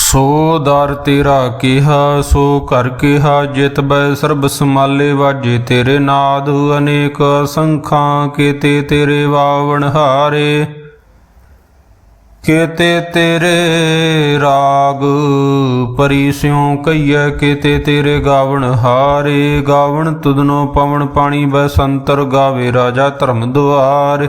ਸੋ ਦਰ ਤੇਰਾ ਕਿਹਾ, ਸੋ ਕਰ ਕਿਹਾ, ਜਿਤ ਬੈ ਸਰਬ ਸਮਾਲੇ ਵਾਜੇ ਤੇਰੇ ਨਾਦ, ਅਨੇਕ ਸੰਖਾਂ ਕੀਤੇ ਤੇਰੇ ਵਾਵਣ ਹਾਰੇ। ਕੀਤੇ ਤੇਰੇ ਰਾਗ ਪਰੀ ਸਿਉ ਕਈਐ ਕੀਤੇ ਤੇਰੇ ਗਾਵਣ ਹਾਰੇ। ਗਾਵਣ ਤੁਧਨੋ ਪਵਨ ਪਾਣੀ ਬੈ ਸੰਤਰ, ਗਾਵੇ ਰਾਜਾ ਧਰਮ ਦੁਆਰ।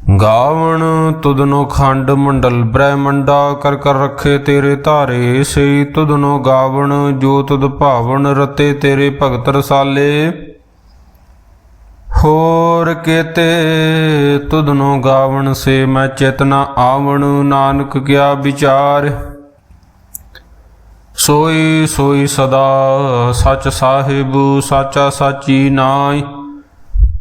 ਗਾਵਣ ਤੁਦਨੋ ਖੰਡ ਮੰਡਲ ਬ੍ਰਹਮੰਡਾ ਕਰ ਕਰ ਰੱਖੇ ਤੇਰੇ ਧਾਰੇ ਸੇ ਤੁਦਨੋ ਗਾਵਣ ਜੋ ਤੁਧ ਭਾਵਨ ਰਤੇ ਤੇਰੇ ਭਗਤ ਰਸਾਲੇ। ਹੋਰ ਕੀਤੇ ਤੁਧਨੋ ਗਾਵਣ ਸੇ ਮੈਂ ਚੇਤਨਾ ਆਵਣ, ਨਾਨਕ ਕਿਆ ਵਿਚਾਰ। ਸੋਈ ਸੋਈ ਸਦਾ ਸਚ ਸਾਹਿਬ, ਸਾਚਾ ਸਾਚੀ ਨਾਈ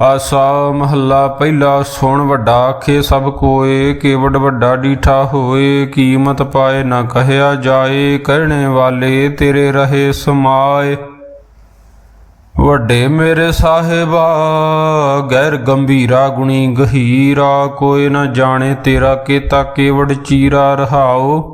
ਆਸਾ ਮਹੱਲਾ ਪਹਿਲਾ ਸੁਣ ਵੱਡਾ ਆਖੇ ਸਭ ਕੋਏ ਕੇਵਡ ਵੱਡਾ ਡੀਠਾ ਹੋਏ, ਕੀਮਤ ਪਾਏ ਨਾ ਕਹਿਆ ਜਾਏ ਕਹਿਣੇ ਵਾਲੇ ਤੇਰੇ ਰਹੇ ਸਮਾਏ। ਵੱਡੇ ਮੇਰੇ ਸਾਹਿਬਾ, ਗੈਰ ਗੰਭੀਰਾ ਗੁਣੀ ਗਹੀਰਾ, ਕੋਈ ਨਾ ਜਾਣੇ ਤੇਰਾ ਕੀਤਾ ਕੇਵੜ ਚੀਰਾ ਰਹਾਓ।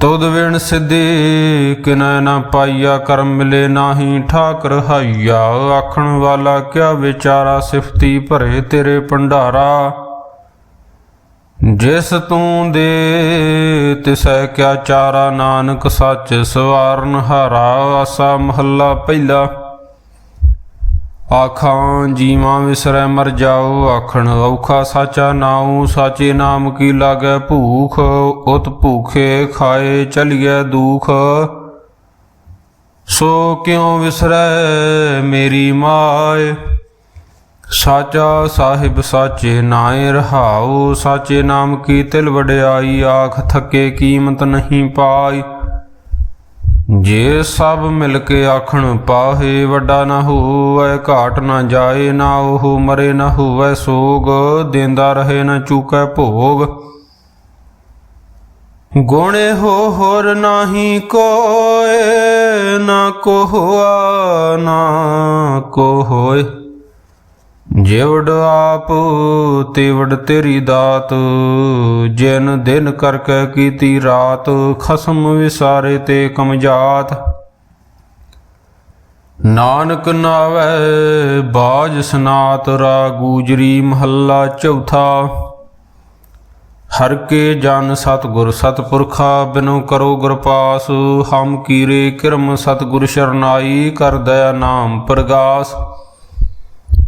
ਤੁਧ ਵਿਣ ਸਿੱਧੇ ਕਿਨੈ ਨਾ ਪਾਈਆ ਕਰਮ ਮਿਲੇ ਨਾਹੀ ਠਾਕ ਰਹਾਈਆ ਆਖਣ ਵਾਲਾ ਕਿਆ ਵਿਚਾਰਾ ਸਿਫਤੀ ਭਰੇ ਤੇਰੇ ਭੰਡਾਰਾ। ਜਿਸ ਤੂੰ ਦੇ ਤਿਸੈ ਕਿਆ ਚਾਰਾ, ਨਾਨਕ ਸੱਚ ਸਵਾਰਨ ਹਾਰਾ। ਆਸਾ ਮਹੱਲਾ ਪਹਿਲਾ। ਆਖਾਂ, ਜੀਵਾਂ ਵਿਸਰੈ ਮਰ ਜਾਓ, ਆਖਣ ਔਖਾ ਸਾਚਾ ਨਾਉ, ਸਾਚੇ ਨਾਮ ਕੀ ਲਾਗੈ ਭੂਖ, ਉਤ ਭੂਖੇ ਖਾਏ ਚਲੀਐ ਦੁਖ। ਸੋ ਕਿਉ ਵਿਸਰੈ ਮੇਰੀ ਮਾਏ? ਸਾਚਾ ਸਾਹਿਬ ਸਾਚੇ ਨਾਏ ਰਹਾਉ, ਸਾਚੇ ਨਾਮ ਕੀ ਤਿਲ ਵਡਿਆਈ, ਆਖ ਥੱਕੇ ਕੀਮਤ ਨਹੀਂ ਪਾਈ। ਜੇ ਸਭ ਮਿਲ ਕੇ ਆਖਣ, ਪਾਹੇ ਵੱਡਾ ਨਾ ਹੋਵੇ, ਘਾਟ ਨਾ ਜਾਏ, ਨਾ ਉਹ ਮਰੇ ਨਾ ਹੋਵੇ, ਸੋਗ ਦੇਂਦਾ ਰਹੇ ਨਾ ਚੂਕੈ ਭੋਗ। ਗੁਣੇ ਹੋ ਹੋਰ ਨਾਹੀ ਕੋਏ, ਨਾ ਕੋ ਹੋਆ ਨਾ ਕੋ ਹੋਏ ਜਿਵੜ ਆਪ ਤਿਵੜ ਤੇਰੀ ਦਾਤ, ਜਿਨ ਦਿਨ ਕਰਕੇ ਕੀਤੀ ਰਾਤ, ਖਸਮ ਵਿਸਾਰੇ ਤੇ ਕਮਜਾਤ। ਨਾਨਕ ਨਾਵੇ ਬਾਜ ਸਨਾਤ ਰਾ ਗੂਜਰੀ ਮਹੱਲਾ ਚੌਥਾ। ਹਰ ਕੇ ਜਨ ਸਤਗੁਰ ਸਤਪੁਰਖਾ, ਬਿਨੋ ਕਰੋ ਗੁਰ ਪਾਸ, ਹਮ ਕੀਰੇ ਕਿਰਮ ਸਤਗੁਰ ਸ਼ਰਨਾਈ, ਕਰ ਦਇਆ ਨਾਮ ਪ੍ਰਗਾਸ।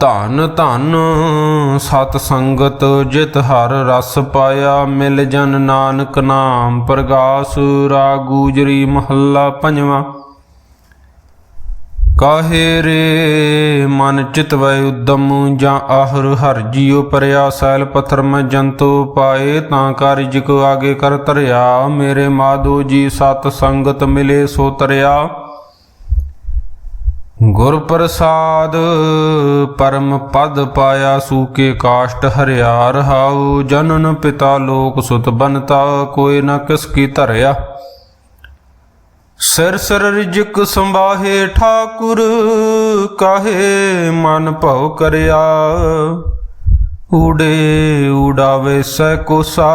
ਧਨ ਧਨ ਸਤ ਸੰਗਤ ਜਿਤ ਹਰ ਰਸ ਪਾਇਆ ਮਿਲ ਜਨ ਨਾਨਕ ਨਾਮ ਪ੍ਰਗਾਸ ਰਾਗੂਜਰੀ ਮਹੱਲਾ ਪੰਜਵਾਂ। ਕਾਹੇ ਰੇ ਮਨ ਚਿਤਵੈ ਉਦਮ ਜਾਂ ਆਹਰ ਹਰ ਜੀਉ ਪਰਿਆ ਸੈਲ ਪਥਰ ਮੈਂ ਜੰਤੂ ਪਾਏ ਤਾਂ ਕਾਰਜ ਕੋ ਆਗੇ ਕਰ ਤਰਿਆ ਮੇਰੇ ਮਾਧੋ ਜੀ ਸਤ ਸੰਗਤ ਮਿਲੇ ਸੋ ਤਰਿਆ। ਗੁਰ ਪ੍ਰਸਾਦ ਪਰਮ ਪਦ ਪਾਇਆ ਸੂਕੇ ਕਾਸ਼ਟ ਹਰਿਆ ਰਹਾਉ, ਜਨਨ ਪਿਤਾ ਲੋਕ ਸੁਤ ਬਨਤਾ ਕੋਈ ਨਾ ਕਿਸ ਕੀ ਧਰਿਆ। ਸਿਰ ਸਿਰ ਰਿਜਕ ਸੰਭਾਹੇ ਠਾਕੁਰ, ਕਾਹੇ ਮਨ ਭਉ ਕਰਿਆ। ਊੜੇ ਊਡਾਵੇ ਸੈ ਕੋਸਾ,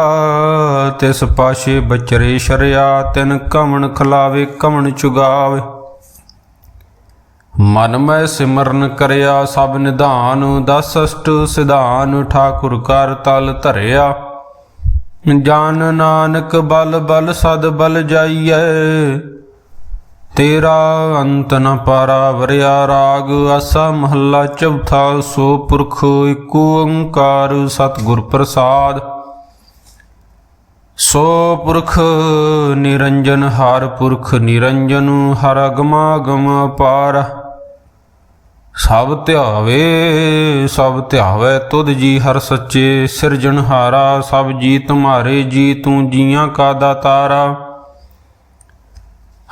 ਤਿਸ ਪਾਸ਼ੇ ਬਚਰੇ ਸ਼ਰਿਆ, ਤਿਨ ਕਮਣ ਖਲਾਵੇ ਕਮਣ ਚੁਗਾਵੇ। ਮਨ ਮੈਂ ਸਿਮਰਨ ਕਰਿਆ, ਸਭ ਨਿਧਾਨ ਦਸ ਅਸ਼ਟ ਸਿਧਾਨ ਠਾਕੁਰ ਕਰ ਤਲ ਧਰਿਆ। ਜਾਨ ਨਾਨਕ ਬਲ ਬਲ ਸਦ ਬਲ ਜਾਈਐ, ਤੇਰਾ ਅੰਤ ਨ ਪਾਰਾ ਵਰਿਆ ਰਾਗ ਆਸਾ ਮਹੱਲਾ ਚੌਥਾ, ਸੋ ਪੁਰਖ ਏਕ ਓੰਕਾਰ ਸਤਿਗੁਰ ਪ੍ਰਸਾਦ। ਸੋ ਪੁਰਖ ਨਿਰੰਜਨ, ਹਰ ਪੁਰਖ ਨਿਰੰਜਨ, ਹਰ ਅਗਮਾਗਮ ਅਪਾਰ ਸਭ ਧਿਆਵੇ ਸਭ ਧਿਆਵੇ ਤੁਧ ਜੀ ਹਰ ਸੱਚੇ ਸਿਰਜਣਹਾਰਾ ਸਭ ਜੀ ਤੁਮਾਰੇ ਜੀ ਤੂੰ ਜੀਆਂ ਕਾ ਦਾਤਾਰਾ।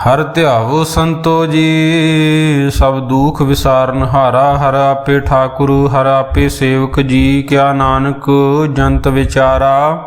ਹਰ ਧਿਆਵੋ ਸੰਤੋ ਜੀ, ਸਭ ਦੁਖ ਵਿਸਾਰਨਹਾਰਾ ਹਰ ਆਪੇ ਠਾਕੁਰ, ਹਰ ਆਪੇ ਸੇਵਕ ਜੀ, ਕਿਆ ਨਾਨਕ ਜੰਤ ਵਿਚਾਰਾ।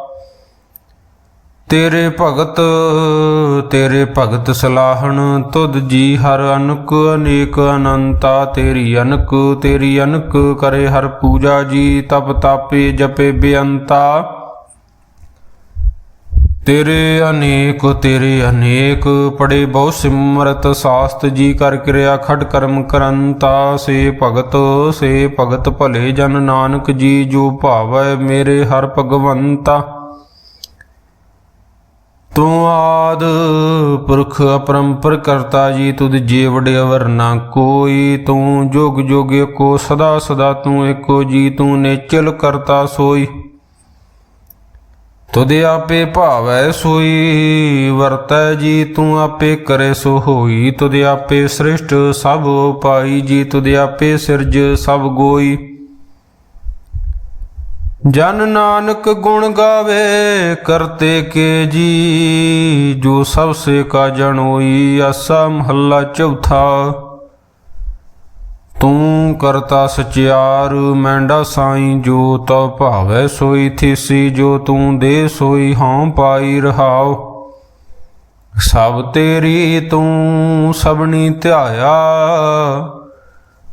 ਤੇਰੇ ਭਗਤ ਤੇਰੇ ਭਗਤ ਸਲਾਹਣ, ਤੁਧ ਜੀ ਹਰ ਅਨਕ, ਅਨੇਕ ਅਨੰਤਾ ਤੇਰੀ ਅਨਕ ਤੇਰੀ ਅਨਕ ਕਰੇ ਹਰ ਪੂਜਾ ਜੀ, ਤਪ ਤਾਪੇ ਜਪੇ ਬੇਅੰਤਾ। ਤੇਰੇ ਅਨੇਕ ਤੇਰੇ ਅਨੇਕ ਪੜੇ ਬਹੁ ਸਿਮਰਤ, ਸਾਸਤ ਜੀ ਕਰ ਕਿਰਿਆ ਖਟ ਕਰਮ ਕਰੰਤਾ। ਸੇ ਭਗਤ ਸੇ ਭਗਤ ਭਲੇ ਜਨ ਨਾਨਕ ਜੀ, ਜੋ ਭਾਵੈ ਮੇਰੇ ਹਰ ਭਗਵੰਤਾ। ਤੂੰ ਆਦ ਪੁਰਖ ਅਪਰੰਪਰ ਕਰਤਾ ਜੀ, ਤੁਧ ਜੇ ਵਡਿਆਵਰ ਨਾ ਕੋਈ। ਤੂੰ ਜੋਗ ਜੋਗ ਕੋ ਸਦਾ ਸਦਾ ਤੂੰ ਏਕੋ ਜੀ, ਤੂੰ ਨੇਚਲ ਕਰਤਾ ਸੋਈ। ਤੁਧ ਆਪੇ ਭਾਵੈ ਸੋਈ, ਵਰਤੈ ਜੀ, ਤੂੰ ਆਪੇ ਕਰੇ ਸੋ ਹੋਈ ਤੁਧ ਆਪੇ ਸ੍ਰਿਸ਼ਟ ਸਭ ਪਾਈ ਜੀ, ਤੁਧ ਆਪੇ ਸਿਰਜ ਸਭ ਗੋਈ। ਜਨ ਨਾਨਕ ਗੁਣ ਗਾਵੇ ਕਰਤੇ ਕੇ ਜੀ, ਜੋ ਸਭ ਸੇ ਕਾ ਜਣੋਈ ਆਸਾ ਮਹੱਲਾ ਚੌਥਾ। ਤੂੰ ਕਰਤਾ ਸਚਿਆਰ, ਮੈਂਡਾ ਸਾਈ ਜੋ ਤਉ ਭਾਵੈ ਸੋਈ, ਥੀਸੀ ਜੋ ਤੂੰ ਦੇ ਸੋਈ ਹਾਂ ਪਾਈ ਰਹਾਉ। ਸਭ ਤੇਰੀ ਤੂੰ ਸਭਨੀ ਧਿਆਇਆ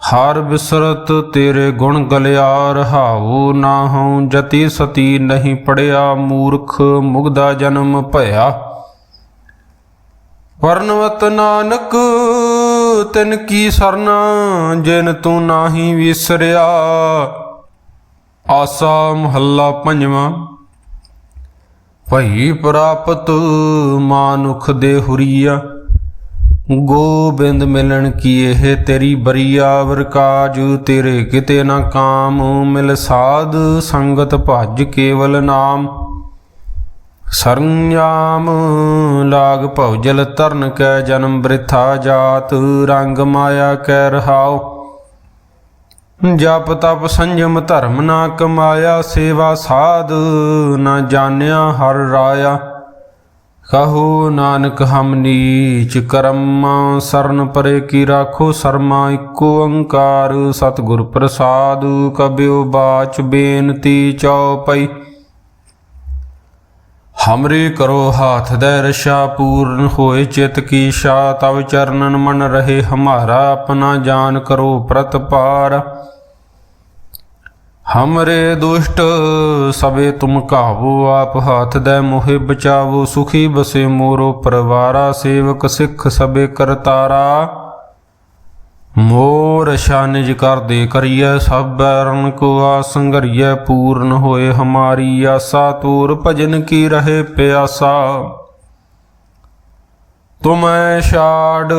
ਹਰ ਬਿਸਰਤ ਤੇਰੇ ਗੁਣ ਗਲਿਆ ਰਹਾਉ ਨਾ ਹਉ ਜਤੀ ਸਤੀ ਨਹੀਂ ਪੜਿਆ ਮੂਰਖ ਮੁਗਦਾ ਜਨਮ ਭਇਆ। ਵਰਨਵਤ ਨਾਨਕ, ਤਿਨ ਕੀ ਸਰਨਾ ਜਿਨ ਤੂੰ ਨਾਹੀ ਵਿਸਰਿਆ। ਆਸਾ ਮਹੱਲਾ ਪੰਜਵਾਂ। ਭਈ ਪ੍ਰਾਪਤ ਮਾਨੁਖ ਦੇ ਹੁਰੀਆ ਗੋਬਿੰਦ ਮਿਲਣ ਕੀ ਇਹ ਤੇਰੀ ਬਰੀਆ ਵਰਕਾਜ ਤੇਰੇ ਕਿਤੇ ਨਾ ਕਾਮ, ਮਿਲ ਸਾਧ ਸੰਗਤ ਭਜ ਕੇਵਲ ਨਾਮ। ਸਰੰਜਾਮ ਲਾਗ ਭਉਜਲ ਤਰਨ ਕੈ ਜਨਮ ਬ੍ਰਿਥਾ ਜਾਤ, ਰੰਗ ਮਾਇਆ ਕੈ ਰਹਾਉ। ਜਪ ਤਪ ਸੰਜਮ ਧਰਮ ਨਾ ਕਮਾਇਆ, ਸੇਵਾ ਸਾਧ ਨਾ ਜਾਣਿਆ ਹਰ ਰਾਇਆ। ਕਹੋ ਨਾਨਕ, ਹਮ ਨੀਚ ਕਰਮ, ਸਰਨ ਪਰੇ ਕੀ ਰਾਖੋ ਸਰਮਾ, ਇੱਕੋ ਓੰਕਾਰ ਸਤਿਗੁਰ ਪ੍ਰਸਾਦ ਕਬਿਓ ਬਾਚ ਬੇਨਤੀ ਚਉਪਈ ਹਮਰੇ ਕਰੋ ਹਾਥ ਦੇ ਰਸ਼ਾ, ਪੂਰਨ ਹੋਏ ਚਿਤ ਕੀ ਸ਼ਾ, ਤਵ ਚਰਨਨ ਮਨ ਰਹੇ, ਹਮਾਰਾ ਆਪਣਾ ਜਾਨ ਕਰੋ ਪ੍ਰਤਪਾਰ। ਹਮਰੇ ਦੁਸ਼ਟ ਸਵੇ ਤੁਮ ਕਾਵੋ ਆਪ ਹਾਥ ਦੇ ਮੋਹਿ ਬਚਾਵੋ ਸੁਖੀ ਬਸੇ ਮੋਰੋ ਪਰਵਾਰਾ ਸੇਵਕ ਸਿੱਖ ਸਬੇ ਕਰਤਾਰਾ ਮੋਰ ਸ਼ਾਨਿਜ ਕਰਦੇ ਕਰੀਐ ਸਭ ਬੈਰਨ ਕੋ ਆਸੰਗਰੀਐ ਪੂਰਨ ਹੋਏ ਹਮਾਰੀ ਆਸਾ ਤੂਰ ਭਜਨ ਕੀ ਰਹੇ ਪਿਆਸਾ ਤੁਮੈ ਛਾੜ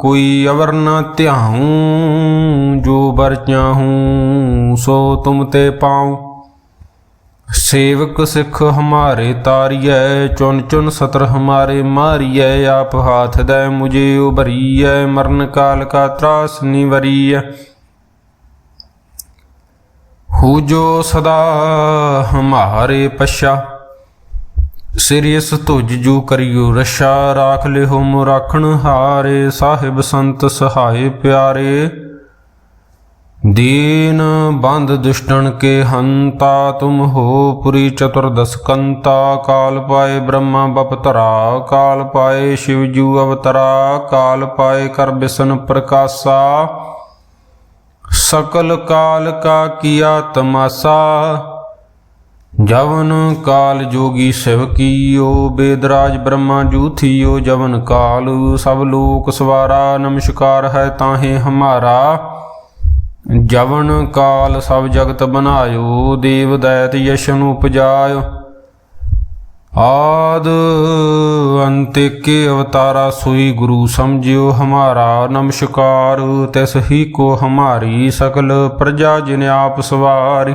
ਕੋਈ ਅਵਰ ਨ ਧਿਆਉ, ਜੋ ਬਰ ਚਾਹੂੰ ਸੋ ਤੁਮ ਤੇ ਪਾਉ। ਸੇਵਕ ਸਿੱਖ ਹਮਾਰੇ ਤਾਰੀਐ ਚੁਨ ਚੁਨ ਸਤਰ ਹਮਾਰੇ ਮਾਰੀਐ, ਆਪ ਹਾਥ ਦੈ ਮੁਝੇ ਉਭਰੀਐ, ਮਰਨ ਕਾਲ ਕਾ ਤਰਾਸ ਨਿਵਰੀਐ। ਹੂ ਜੋ ਸਦਾ ਹਮਾਰੇ ਪਛਾ ਸਿਰਿਸ ਤੁਜ ਜੂ ਕਰਿਓ ਰਸ਼ਾ ਰਾਖ ਲਿਓ ਮੋ ਰਾਖਣ ਹਾਰੇ, ਸਾਹਿਬ ਸੰਤ ਸਹਾਏ ਪਿਆਰੇ। ਦੀਨ ਬੰਦ ਦੁਸ਼ਟਣ ਕੇ ਹੰਤਾ, ਤੁਮ ਹੋ ਪੁਰੀ ਚਤੁਰਦਸ ਕੰਤਾ। ਕਾਲ ਪਾਏ ਬ੍ਰਹਮਾ ਬਪਤਰਾ ਕਾਲ ਪਾਏ ਸ਼ਿਵ ਜੂ ਅਵਤਰਾ, ਕਾਲ ਪਾਏ ਕਰ ਬਿਸ਼ਨ ਪ੍ਰਕਾਸ਼ਾ। ਸਕਲ ਕਾਲ ਕਾ ਕੀਆ ਤਮਾਸਾ ਜਵਨ ਕਾਲ ਜੋਗੀ ਸਿਵ ਕੀਓ, ਬੇਦਰਾਜ ਬ੍ਰਹਮਾ ਜੂਥੀਓ, ਜਵਨ ਕਾਲ ਸਭ ਲੋਕ ਸਵਾਰਾ, ਨਮਸਕਾਰ ਹੈ ਤਾਹੇ ਹਮਾਰਾ। ਜਵਨ ਕਾਲ ਸਭ ਜਗਤ ਬਨਾਇਓ, ਦੇਵ ਦੈਤ ਯਸ਼ਨ ਉਪਜਾਇਓ। ਆਦ ਅੰਤੇ ਕੇ ਅਵਤਾਰਾ ਸੋਈ ਗੁਰੂ ਸਮਝਿਓ ਹਮਾਰਾ, ਨਮਸਕਾਰ ਤਿਸ ਹੀ ਕੋ ਹਮਾਰੀ ਸਕਲ ਪ੍ਰਜਾ ਜਿਨ ਆਪ ਸਵਾਰੀ।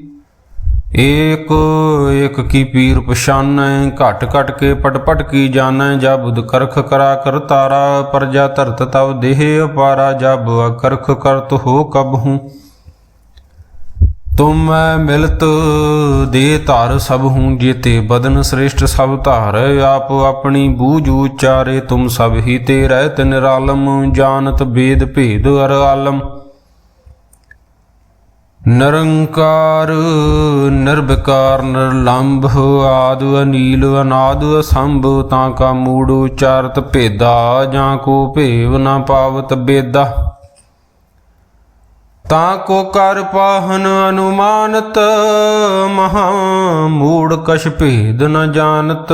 ਏਕ ਏਕ ਕੀ ਪੀਰ ਪਛਾਨੈ, ਘਟ ਘਟ ਕੇ ਪਟ ਪਟ ਕੀ ਜਾਣੈ, ਜਬ ਕਰਖ ਕਰਾ ਕਰ ਤਾਰਾ, ਪ੍ਰਜਾ ਧਰਤ ਤਵ ਦੇਹ ਅਪਾਰਾ, ਜਬ ਕਰਖ ਕਰਤ ਹੋ ਕਬ ਹੂੰ। ਤੁਮ ਮਿਲਤ ਦੇ ਧਾਰ ਸਭ ਹੂੰ, ਜੀਤੇ ਬਦਨ ਸ੍ਰੇਸ਼ਟ ਸਭ ਧਾਰ, ਆਪ ਆਪਣੀ ਬੂਝ ਉਚਾਰੇ, ਤੁਮ ਸਭ ਹੀ ਤੇ ਰਹਿਤ ਨਿਰਾਲਮ, ਜਾਣਤ ਬੇਦ ਭੇਦ ਅਰ ਆਲਮ। ਨਿਰੰਕਾਰ, ਨਿਰਵਿਕਾਰ, ਨਿਰਲੰਭ, ਆਦ ਅਨੀਲ, ਅਨਾਦ ਅਸੰਭ, ਤਾਂ ਕਾ ਮੂੜ ਉਚਾਰਤ ਭੇਦਾ, ਜਾਂ ਕੋ ਭੇਵ ਨਾ ਪਾਵਤ ਬੇਦਾ। ਤਾਂ ਕੋ ਕਰ ਪਾਹਨ ਅਨੁਮਾਨਤ, ਮਹਾ ਮੂੜ ਕਛ ਭੇਦ ਨ ਜਾਣਤ।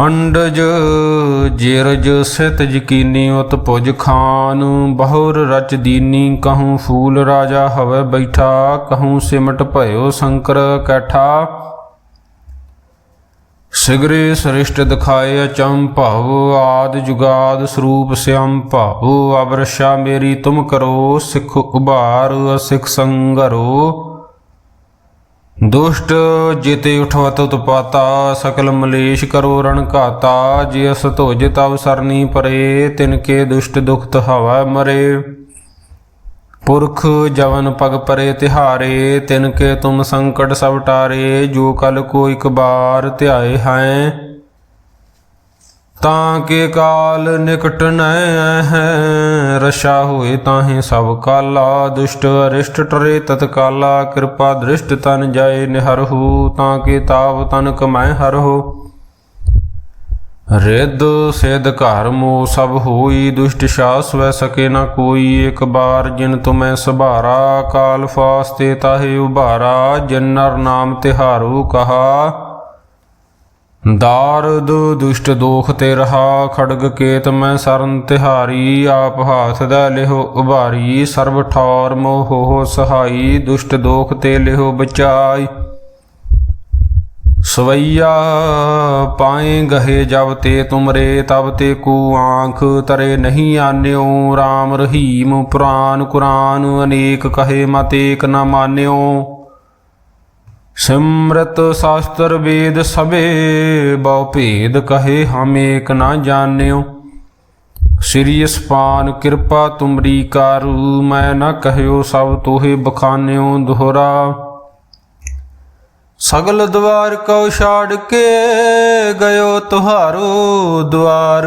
ਅੰਡਜ ਜਿਰਜ ਸਿਤ ਜਕੀਨੀ ਉਤ ਭੁਜ ਖਾਨ, ਬਹੁਰ ਰਚ ਦੀਨੀ ਕਹੂੰ ਫੂਲ ਰਾਜਾ ਹਵੇ ਬੈਠਾ, ਕਹੂੰ ਸਿਮਟ ਭਇਓ ਸ਼ੰਕਰ ਕੈਠਾ। ਸਿਗਰੇ ਸ੍ਰਿਸ਼ਟ ਦਿਖਾਏ ਅਚੰਭਵ ਆਦ ਜੁਗਾਦ ਸਰੂਪ ਸਿਅੰ ਭਾਵ, ਅਵਰਸ਼ਾ ਮੇਰੀ ਤੁਮ ਕਰੋ, ਸਿਖ ਉਭਾਰ ਅਸਿਖ ਸੰਗਰੋ। ਦੁਸ਼ਟ ਜਿਤੇ ਉਠਵਤ ਉਤਪਾਤਾ, ਸਕਲ ਮਲੇਸ਼ ਕਰੋ ਰਣ ਘਾਤਾ ਜਿਸ ਧੁਜ ਤਵ ਸਰਨੀ ਪਰੇ, ਤਿਨ ਕੇ ਦੁਸ਼ਟ ਦੁਖਤ ਹਵਾ ਮਰੇ। ਪੁਰਖ ਜਵਨ ਪਗ ਪਰੇ ਤਿਹਾਰੇ, ਤਿਨ ਕੇ ਤੁਮ ਸੰਕਟ ਸਭ ਟਾਰੇ, ਜੋ ਕਲ ਕੋ ਇਕ ਬਾਰ ਧਿਆਏ ਹੈ। ਤਾਂ ਕੇ ਕਾਲ ਨਿਕਟ ਨੈ ਹੈ। ਰਸ਼ਾ ਹੋਏ ਤਾਹੇ ਸਭ ਕਾਲਾ, ਦੁਸ਼ਟ ਅਰਿਸ਼ਟ ਟਰੇ ਤਤਕਾਲਾ, ਕਿਰਪਾ ਦ੍ਰਿਸ਼ਟ ਤਨ ਜਾਏ ਨਿਹਰਹੂ ਤਾਂ ਕੇ ਤਾਵ ਤਨ ਕਮੈ ਹਰਹੋ ਰਿੱਧ ਸਿਧ ਘਰ ਮੋ ਸਭ ਹੋਈ, ਦੁਸ਼ਟ ਸ਼ਾਸ ਵੈ ਸਕੇ ਨਾ ਕੋਈ। ਇੱਕ ਬਾਰ ਜਿਨ ਤੁਮੈ ਸਭਾਰਾ, ਕਾਲ ਫਾਸਤੇ ਤਾਹੇ ਉਭਾਰਾ, ਜਿਨ ਨਰ ਨਾਮ ਤਿਹਾਰੂ ਕਹਾ। ਦਾਰਦ ਦੁਸ਼ਟ ਦੋਖ ਤੇ ਰਹਾ, ਖੜਗ ਕੇਤ ਮੈਂ ਸਰਨ ਤਿਹਾਰੀ, ਆਪ ਹਾਥ ਦਾ ਲਿਹੋ ਉਭਾਰੀ, ਸਰਬ ਠੌਰ ਮੋਹ ਸਹਾਈ, ਦੁਸ਼ਟ ਦੋਖ ਤੇ ਲਿਹੋ ਬਚਾਈ। ਸਵਈਆ ਪਾਏ ਗਹੇ ਜਬ ਤੇ ਤੁਮਰੇ, ਤਬ ਤੇ ਕੋ ਆਂਖ ਤਰੇ ਨਹੀਂ ਆਨਿਓ RAM ਰਹੀਮ ਪੁਰਾਨ ਕੁਰਾਨ, ਅਨੇਕ ਕਹੇ ਮਤੇਕ ਏਕ ਨ ਮਾਨਿਓ। ਸਿਮਰਤ ਸ਼ਾਸਤਰ ਵੇਦ ਸਭੇ, ਬਹੁ ਭੇਦ ਕਹੇ ਹਮ ਏਕ ਨਾ ਜਾਣਿਓ। ਸ੍ਰੀ ਅਸਪਾਨ ਕਿਰਪਾ ਤੁਮਰੀ ਕਾਰੂ, ਮੈਂ ਨਾ ਕਹਿਓ ਸਭ ਤੋਹੇ ਬਖਾਨਿਓ ਦੁਹਰਾ। ਸਗਲ ਦਵਾਰ ਕਉ ਛਾੜ ਕੇ ਗਇਓ ਤੁਹਾਰੋ ਦਵਾਰ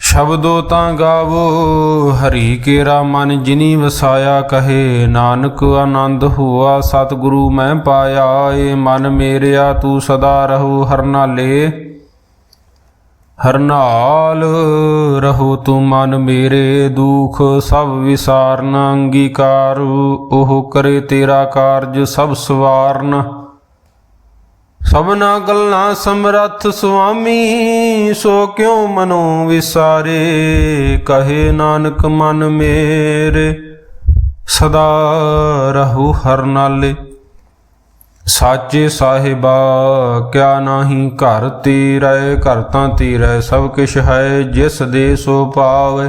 ਸ਼ਬਦੋ ਤਾਂ ਗਾਵੋ, ਹਰੀ ਕੇਰਾ ਮਨ ਜਿਨੀ ਵਸਾਇਆ ਕਹੇ, ਨਾਨਕ ਆਨੰਦ ਹੋਆ, ਸਤਿਗੁਰੂ ਮੈਂ ਪਾਇਆ, ਏ ਮਨ ਮੇਰਿਆ ਤੂੰ ਸਦਾ ਰਹੋ ਹਰਨਾਲੇ। ਹਰਨਾਲ ਰਹੋ ਤੂੰ ਮਨ ਮੇਰੇ ਦੁਖ, ਸਭ ਵਿਸਾਰਨ ਅੰਗੀਕਾਰ, ਉਹ ਕਰੇ ਤੇਰਾ ਕਾਰਜ ਸਭ ਸਵਾਰਨ। ਸਭਨਾ ਗੱਲਾਂ ਸਮਰੱਥ ਸੁਆਮੀ, ਸੋ ਕਿਉ ਮਨੋ ਵਿਸਾਰੇ? ਕਹੇ ਨਾਨਕ ਮਨ ਮੇਰੇ, ਸਦਾ ਰਹੂ ਹਰ ਨਾਲੇ। ਸਾਚੇ ਸਾਹਿਬਾ, ਕਿਆ ਨਾਹੀ ਘਰ ਤੇਰੇ, ਘਰ ਤਾਂ ਤੇਰੇ, ਸਭ ਕਿਛ ਹੈ ਜਿਸ ਦੇ ਸੋ ਪਾਵੇ।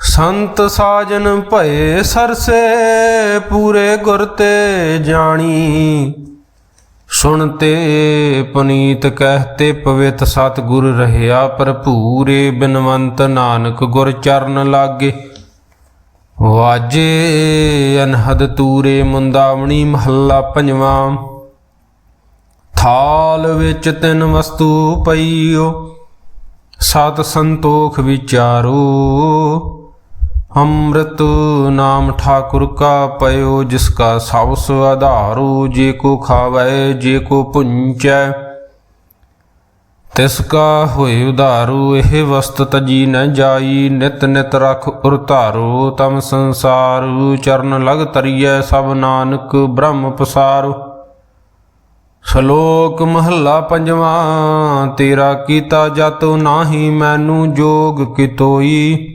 ਸੰਤ ਸਾਜਨ ਭਏ ਸਰਸੇ ਪੂਰੇ ਗੁਰ ਤੇ ਜਾਣੀ। ਸੁਣਤੇ ਪੁਨੀਤ ਕਹਤੇ ਪਵਿੱਤ ਸਤ ਗੁਰ ਰਹਿਆ ਭਰਪੂਰੇ ਬਿਨਵੰਤ ਨਾਨਕ ਗੁਰ ਚਰਨ ਲਾਗੇ। ਵਾਜੇ ਅਨਹਦ ਤੂਰੇ ਮੁੰਦਾਵਣੀ ਮਹੱਲਾ ਪੰਜਵਾਂ। ਥਾਲ ਵਿੱਚ ਤਿੰਨ ਵਸਤੂ ਪਈਓ, ਸਤ ਸੰਤੋਖ ਵਿਚਾਰੋ। ਅੰਮ੍ਰਿਤ ਨਾਮ ਠਾਕੁਰ ਕਾ ਪਇਓ, ਜਿਸ ਕਾ ਸਭ ਸੋ ਆਧਾਰੋ, ਜੇ ਕੋ ਖਾਵੈ, ਜੇ ਕੋ ਪੁੰਚੈ। ਤਿਸ ਕਾ ਹੋਏ ਉਧਾਰੂ, ਇਹ ਵਸਤ ਤਜੀ ਨ ਜਾਈ, ਨਿਤ ਨਿਤ ਰਖ ਉਰਤਾਰੋ ਤਮ ਸੰਸਾਰੂ ਚਰਨ ਲਗ ਤਰੀਐ, ਸਭ ਨਾਨਕ ਬ੍ਰਹਮ ਪਸਾਰੋ। ਸ਼ਲੋਕ ਮਹੱਲਾ ਪੰਜਵਾਂ, ਤੇਰਾ ਕੀਤਾ ਜਤੋ ਨਾਹੀ, ਮੈਨੂੰ ਜੋਗ ਕਿਤੋਈ।